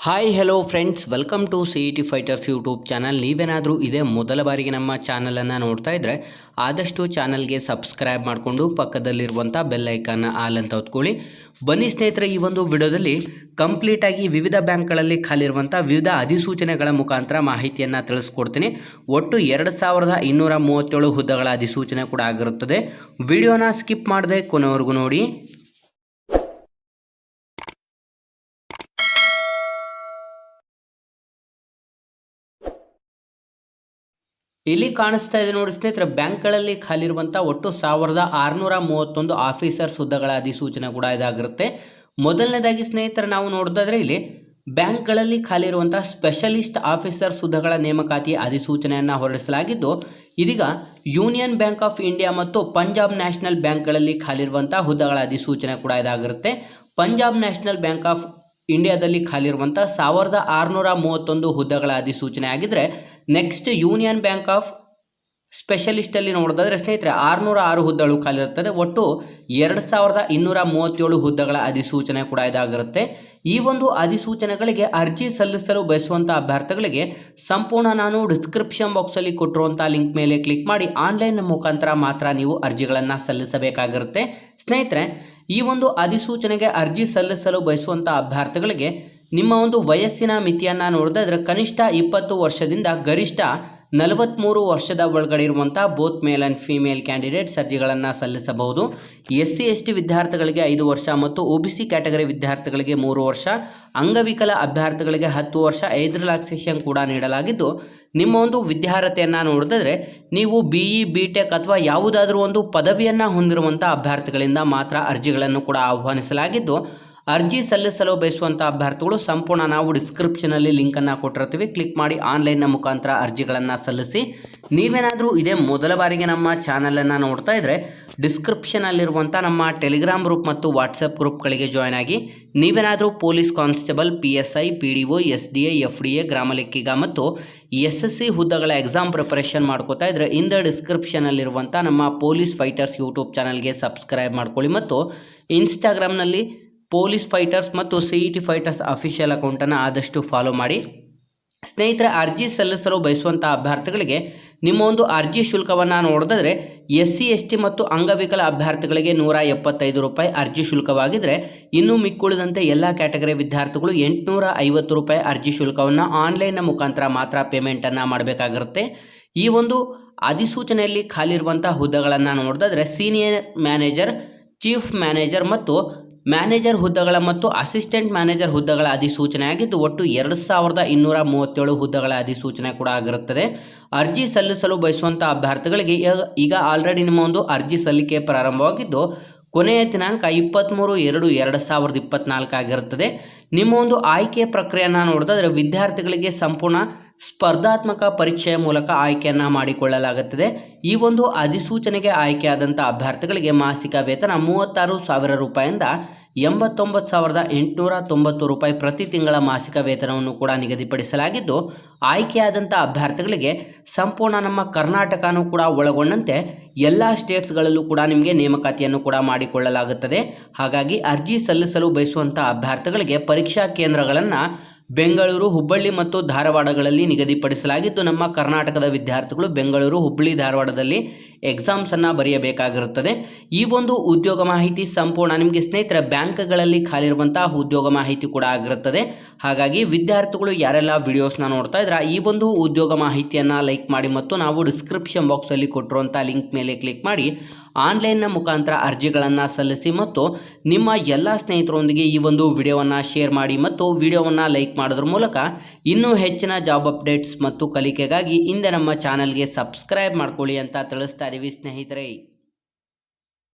Hi hello friends welcome to C E T fighters YouTube channel ನೀವೇನಾದರೂ ಇದೇ ಮೊದಲ ಬಾರಿಗೆ ನಮ್ಮ ಚಾನಲನ್ನು ನೋಡ್ತಾ ಇದ್ದರೆ ಆದಷ್ಟು ಚಾನಲ್ಗೆ ಸಬ್ಸ್ಕ್ರೈಬ್ ಮಾಡಿಕೊಂಡು ಪಕ್ಕದಲ್ಲಿರುವಂಥ ಬೆಲ್ಲೈಕನ್ನ ಆಲ್ ಅಂತ ಹೊತ್ಕೊಳ್ಳಿ. ಬನ್ನಿ ಸ್ನೇಹಿತರೆ, ಈ ಒಂದು ವಿಡಿಯೋದಲ್ಲಿ ಕಂಪ್ಲೀಟಾಗಿ ವಿವಿಧ ಬ್ಯಾಂಕ್ಗಳಲ್ಲಿ ಖಾಲಿರುವಂಥ ವಿವಿಧ ಅಧಿಸೂಚನೆಗಳ ಮುಖಾಂತರ ಮಾಹಿತಿಯನ್ನು ತಿಳಿಸ್ಕೊಡ್ತೀನಿ. ಒಟ್ಟು ಎರಡು ಸಾವಿರದ ಇನ್ನೂರ ಮೂವತ್ತೇಳು ಹುದ್ದೆಗಳ ಅಧಿಸೂಚನೆ ಕೂಡ ಆಗಿರುತ್ತದೆ. ವಿಡಿಯೋನ ಸ್ಕಿಪ್ ಮಾಡದೆ ಕೊನೆವರೆಗೂ ನೋಡಿ. ಇಲ್ಲಿ ಕಾಣಿಸ್ತಾ ಇದೆ ನೋಡಿ ಸ್ನೇಹಿತರೆ, ಬ್ಯಾಂಕ್ಗಳಲ್ಲಿ ಖಾಲಿರುವಂಥ ಒಟ್ಟು ಸಾವಿರದ ಆರುನೂರ ಮೂವತ್ತೊಂದು ಆಫೀಸರ್ ಹುದ್ದೆಗಳ ಅಧಿಸೂಚನೆ ಕೂಡ ಇದಾಗಿರುತ್ತೆ. ಮೊದಲನೇದಾಗಿ ಸ್ನೇಹಿತರೆ, ನಾವು ನೋಡೋದಾದ್ರೆ ಇಲ್ಲಿ ಬ್ಯಾಂಕ್ಗಳಲ್ಲಿ ಖಾಲಿರುವಂಥ ಸ್ಪೆಷಲಿಸ್ಟ್ ಆಫೀಸರ್ ಹುದ್ದೆಗಳ ನೇಮಕಾತಿ ಅಧಿಸೂಚನೆಯನ್ನು ಹೊರಡಿಸಲಾಗಿದ್ದು, ಇದೀಗ ಯೂನಿಯನ್ ಬ್ಯಾಂಕ್ ಆಫ್ ಇಂಡಿಯಾ ಮತ್ತು ಪಂಜಾಬ್ ನ್ಯಾಷನಲ್ ಬ್ಯಾಂಕ್ಗಳಲ್ಲಿ ಖಾಲಿರುವಂಥ ಹುದ್ದೆಗಳ ಅಧಿಸೂಚನೆ ಕೂಡ ಇದಾಗಿರುತ್ತೆ. ಪಂಜಾಬ್ ನ್ಯಾಷನಲ್ ಬ್ಯಾಂಕ್ ಆಫ್ ಇಂಡಿಯಾದಲ್ಲಿ ಖಾಲಿರುವಂಥ ಸಾವಿರದ ಆರುನೂರ ಮೂವತ್ತೊಂದು ಹುದ್ದೆಗಳ ಅಧಿಸೂಚನೆ ಆಗಿದ್ದರೆ ನೆಕ್ಸ್ಟ್ ಯೂನಿಯನ್ ಬ್ಯಾಂಕ್ ಆಫ್ ಸ್ಪೆಷಲಿಸ್ಟಲ್ಲಿ ನೋಡೋದಾದ್ರೆ, ಸ್ನೇಹಿತರೆ, ಆರುನೂರ ಆರು ಹುದ್ದೆಗಳು ಖಾಲಿರುತ್ತದೆ ಒಟ್ಟು ಎರಡು ಸಾವಿರದ ಇನ್ನೂರ ಮೂವತ್ತೇಳು ಹುದ್ದೆಗಳ ಅಧಿಸೂಚನೆ ಕೂಡ ಇದಾಗಿರುತ್ತೆ. ಈ ಒಂದು ಅಧಿಸೂಚನೆಗಳಿಗೆ ಅರ್ಜಿ ಸಲ್ಲಿಸಲು ಬಯಸುವಂಥ ಅಭ್ಯರ್ಥಿಗಳಿಗೆ ಸಂಪೂರ್ಣ ನಾನು ಡಿಸ್ಕ್ರಿಪ್ಷನ್ ಬಾಕ್ಸಲ್ಲಿ ಕೊಟ್ಟಿರುವಂಥ ಲಿಂಕ್ ಮೇಲೆ ಕ್ಲಿಕ್ ಮಾಡಿ ಆನ್ಲೈನ್ ಮುಖಾಂತರ ಮಾತ್ರ ನೀವು ಅರ್ಜಿಗಳನ್ನು ಸಲ್ಲಿಸಬೇಕಾಗಿರುತ್ತೆ. ಸ್ನೇಹಿತರೆ, ಈ ಒಂದು ಅಧಿಸೂಚನೆಗೆ ಅರ್ಜಿ ಸಲ್ಲಿಸಲು ಬಯಸುವಂಥ ಅಭ್ಯರ್ಥಿಗಳಿಗೆ ನಿಮ್ಮ ಒಂದು ವಯಸ್ಸಿನ ಮಿತಿಯನ್ನು ನೋಡಿದ್ರೆ ಕನಿಷ್ಠ ಇಪ್ಪತ್ತು ವರ್ಷದಿಂದ ಗರಿಷ್ಠ ನಲವತ್ತ್ಮೂರು ವರ್ಷದ ಒಳಗಡೆ ಇರುವಂಥ both male and female candidates ಅರ್ಜಿಗಳನ್ನು ಸಲ್ಲಿಸಬಹುದು. ಎಸ್ ಸಿ ಎಸ್ ಟಿ ವಿದ್ಯಾರ್ಥಿಗಳಿಗೆ ಐದು ವರ್ಷ ಮತ್ತು ಒ ಬಿ ಸಿ ಕ್ಯಾಟಗರಿ ವಿದ್ಯಾರ್ಥಿಗಳಿಗೆ ಮೂರು ವರ್ಷ, ಅಂಗವಿಕಲ ಅಭ್ಯರ್ಥಿಗಳಿಗೆ ಹತ್ತು ವರ್ಷ, ಐದು ರಿಲ್ಯಾಕ್ಸೇಷನ್ ಕೂಡ ನೀಡಲಾಗಿದ್ದು, ನಿಮ್ಮ ಒಂದು ವಿದ್ಯಾರ್ಹತೆಯನ್ನು ನೋಡಿದ್ರೆ ನೀವು ಬಿ ಇ ಬಿ ಟೆಕ್ ಅಥವಾ ಯಾವುದಾದ್ರೂ ಒಂದು ಪದವಿಯನ್ನು ಹೊಂದಿರುವಂಥ ಅಭ್ಯರ್ಥಿಗಳಿಂದ ಮಾತ್ರ ಅರ್ಜಿಗಳನ್ನು ಕೂಡ ಆಹ್ವಾನಿಸಲಾಗಿದ್ದು ಅರ್ಜಿ ಸಲ್ಲಿಸಲು ಬಯಸುವಂಥ ಅಭ್ಯರ್ಥಿಗಳು ಸಂಪೂರ್ಣ ನಾವು ಡಿಸ್ಕ್ರಿಪ್ಷನಲ್ಲಿ ಲಿಂಕನ್ನು ಕೊಟ್ಟಿರ್ತೀವಿ. ಕ್ಲಿಕ್ ಮಾಡಿ ಆನ್ಲೈನ್ನ ಮುಖಾಂತರ ಅರ್ಜಿಗಳನ್ನು ಸಲ್ಲಿಸಿ. ನೀವೇನಾದರೂ ಇದೇ ಮೊದಲ ಬಾರಿಗೆ ನಮ್ಮ ಚಾನಲನ್ನು ನೋಡ್ತಾ ಇದ್ದರೆ ಡಿಸ್ಕ್ರಿಪ್ಷನಲ್ಲಿರುವಂಥ ನಮ್ಮ ಟೆಲಿಗ್ರಾಮ್ ಗ್ರೂಪ್ ಮತ್ತು ವಾಟ್ಸಪ್ ಗ್ರೂಪ್ಗಳಿಗೆ ಜಾಯ್ನ್ ಆಗಿ. ನೀವೇನಾದರೂ police constable P S I P D O S D A F D A ಗ್ರಾಮ ಲೆಕ್ಕಿಗ ಮತ್ತು ಎಸ್ ಎಸ್ ಸಿ ಹುದ್ದೆಗಳ ಎಕ್ಸಾಮ್ ಪ್ರಿಪರೇಷನ್ ಮಾಡ್ಕೋತಾ ಇದ್ದರೆ ಇಂದ ಡಿಸ್ಕ್ರಿಪ್ಷನಲ್ಲಿರುವಂಥ ನಮ್ಮ ಪೊಲೀಸ್ ಫೈಟರ್ಸ್ ಯೂಟ್ಯೂಬ್ ಚಾನಲ್ಗೆ ಸಬ್ಸ್ಕ್ರೈಬ್ ಮಾಡ್ಕೊಳ್ಳಿ ಮತ್ತು ಇನ್ಸ್ಟಾಗ್ರಾಮ್ನಲ್ಲಿ ಪೊಲೀಸ್ ಫೈಟರ್ಸ್ ಮತ್ತು C E T fighters official ಅಕೌಂಟನ್ನು ಆದಷ್ಟು ಫಾಲೋ ಮಾಡಿ. ಸ್ನೇಹಿತರೆ, ಅರ್ಜಿ ಸಲ್ಲಿಸಲು ಬಯಸುವಂಥ ಅಭ್ಯರ್ಥಿಗಳಿಗೆ ನಿಮ್ಮ ಒಂದು ಅರ್ಜಿ ಶುಲ್ಕವನ್ನು ನೋಡಿದ್ರೆ ಎಸ್ ಸಿ ಎಸ್ ಟಿ ಮತ್ತು ಅಂಗವಿಕಲ ಅಭ್ಯರ್ಥಿಗಳಿಗೆ ನೂರ ಎಪ್ಪತ್ತೈದು ರೂಪಾಯಿ ಅರ್ಜಿ ಶುಲ್ಕವಾಗಿದ್ದರೆ ಇನ್ನೂ ಮಿಕ್ಕುಳಿದಂತೆ ಎಲ್ಲ ಕ್ಯಾಟಗರಿ ವಿದ್ಯಾರ್ಥಿಗಳು ಎಂಟುನೂರ ಐವತ್ತು ರೂಪಾಯಿ ಅರ್ಜಿ ಶುಲ್ಕವನ್ನು ಆನ್ಲೈನ್ನ ಮುಖಾಂತರ ಮಾತ್ರ ಪೇಮೆಂಟನ್ನು ಮಾಡಬೇಕಾಗಿರುತ್ತೆ. ಈ ಒಂದು ಅಧಿಸೂಚನೆಯಲ್ಲಿ ಖಾಲಿರುವಂಥ ಹುದ್ದೆಗಳನ್ನು ನೋಡಿದ್ರೆ ಸೀನಿಯರ್ ಮ್ಯಾನೇಜರ್, ಚೀಫ್ ಮ್ಯಾನೇಜರ್ ಮತ್ತು ಮ್ಯಾನೇಜರ್ ಹುದ್ದೆಗಳ ಮತ್ತು ಅಸಿಸ್ಟೆಂಟ್ ಮ್ಯಾನೇಜರ್ ಹುದ್ದೆಗಳ ಅಧಿಸೂಚನೆಯಾಗಿದ್ದು, ಒಟ್ಟು ಎರಡು ಸಾವಿರದ ಇನ್ನೂರ ಮೂವತ್ತೇಳು ಹುದ್ದೆಗಳ ಅಧಿಸೂಚನೆ ಕೂಡ ಆಗಿರುತ್ತದೆ. ಅರ್ಜಿ ಸಲ್ಲಿಸಲು ಬಯಸುವಂಥ ಅಭ್ಯರ್ಥಿಗಳಿಗೆ ಈಗ ಆಲ್ರೆಡಿ ನಿಮ್ಮ ಒಂದು ಅರ್ಜಿ ಸಲ್ಲಿಕೆ ಪ್ರಾರಂಭವಾಗಿದ್ದು, ಕೊನೆಯ ದಿನಾಂಕ ಇಪ್ಪತ್ತ್ಮೂರು ಎರಡು ಎರಡು ಸಾವಿರದ ಇಪ್ಪತ್ತ್ನಾಲ್ಕು ಆಗಿರುತ್ತದೆ. ನಿಮ್ಮ ಒಂದು ಆಯ್ಕೆ ಪ್ರಕ್ರಿಯೆಯನ್ನು ನೋಡಿದ್ರೆ ವಿದ್ಯಾರ್ಥಿಗಳಿಗೆ ಸಂಪೂರ್ಣ ಸ್ಪರ್ಧಾತ್ಮಕ ಪರೀಕ್ಷೆಯ ಮೂಲಕ ಆಯ್ಕೆಯನ್ನು ಮಾಡಿಕೊಳ್ಳಲಾಗುತ್ತದೆ. ಈ ಒಂದು ಅಧಿಸೂಚನೆಗೆ ಆಯ್ಕೆಯಾದಂಥ ಅಭ್ಯರ್ಥಿಗಳಿಗೆ ಮಾಸಿಕ ವೇತನ ಮೂವತ್ತಾರು ಸಾವಿರ ರೂಪಾಯಿಂದ ಎಂಬತ್ತೊಂಬತ್ತು ಸಾವಿರದ ಎಂಟುನೂರ ತೊಂಬತ್ತು ರೂಪಾಯಿ ಪ್ರತಿ ತಿಂಗಳ ಮಾಸಿಕ ವೇತನವನ್ನು ಕೂಡ ನಿಗದಿಪಡಿಸಲಾಗಿದ್ದು, ಆಯ್ಕೆಯಾದಂಥ ಅಭ್ಯರ್ಥಿಗಳಿಗೆ ಸಂಪೂರ್ಣ ನಮ್ಮ ಕರ್ನಾಟಕನೂ ಕೂಡ ಒಳಗೊಂಡಂತೆ ಎಲ್ಲ ಸ್ಟೇಟ್ಸ್ಗಳಲ್ಲೂ ಕೂಡ ನಿಮಗೆ ನೇಮಕಾತಿಯನ್ನು ಕೂಡ ಮಾಡಿಕೊಳ್ಳಲಾಗುತ್ತದೆ. ಹಾಗಾಗಿ ಅರ್ಜಿ ಸಲ್ಲಿಸಲು ಬಯಸುವಂಥ ಅಭ್ಯರ್ಥಿಗಳಿಗೆ ಪರೀಕ್ಷಾ ಕೇಂದ್ರಗಳನ್ನು ಬೆಂಗಳೂರು, ಹುಬ್ಬಳ್ಳಿ ಮತ್ತು ಧಾರವಾಡಗಳಲ್ಲಿ ನಿಗದಿಪಡಿಸಲಾಗಿದ್ದು, ನಮ್ಮ ಕರ್ನಾಟಕದ ವಿದ್ಯಾರ್ಥಿಗಳು ಬೆಂಗಳೂರು, ಹುಬ್ಬಳ್ಳಿ, ಧಾರವಾಡದಲ್ಲಿ ಎಕ್ಸಾಮ್ಸನ್ನು ಬರೆಯಬೇಕಾಗಿರುತ್ತದೆ. ಈ ಒಂದು ಉದ್ಯೋಗ ಮಾಹಿತಿ ಸಂಪೂರ್ಣ ನಿಮಗೆ ಸ್ನೇಹಿತರ ಬ್ಯಾಂಕ್ಗಳಲ್ಲಿ ಖಾಲಿರುವಂತಹ ಉದ್ಯೋಗ ಮಾಹಿತಿ ಕೂಡ ಆಗಿರುತ್ತದೆ. ಹಾಗಾಗಿ ವಿದ್ಯಾರ್ಥಿಗಳು ಯಾರೆಲ್ಲ ವಿಡಿಯೋಸ್ನ ನೋಡ್ತಾ ಇದ್ರೆ, ಈ ಒಂದು ಉದ್ಯೋಗ ಮಾಹಿತಿಯನ್ನು ಲೈಕ್ ಮಾಡಿ ಮತ್ತು ನಾವು ಡಿಸ್ಕ್ರಿಪ್ಷನ್ ಬಾಕ್ಸಲ್ಲಿ ಕೊಟ್ಟಿರುವಂಥ ಲಿಂಕ್ ಮೇಲೆ ಕ್ಲಿಕ್ ಮಾಡಿ ಆನ್ಲೈನ್ನ ಮುಖಾಂತರ ಅರ್ಜಿಗಳನ್ನು ಸಲ್ಲಿಸಿ ಮತ್ತು ನಿಮ್ಮ ಎಲ್ಲ ಸ್ನೇಹಿತರೊಂದಿಗೆ ಈ ಒಂದು ವಿಡಿಯೋವನ್ನು ಶೇರ್ ಮಾಡಿ ಮತ್ತು ವಿಡಿಯೋವನ್ನು ಲೈಕ್ ಮಾಡೋದ್ರ ಮೂಲಕ ಇನ್ನೂ ಹೆಚ್ಚಿನ ಜಾಬ್ ಅಪ್ಡೇಟ್ಸ್ ಮತ್ತು ಕಲಿಕೆಗಾಗಿ ಹಿಂದೆ ನಮ್ಮ ಚಾನಲ್ಗೆ ಸಬ್ಸ್ಕ್ರೈಬ್ ಮಾಡ್ಕೊಳ್ಳಿ ಅಂತ ತಿಳಿಸ್ತಾ ಇದ್ದೀವಿ ಸ್ನೇಹಿತರೆ.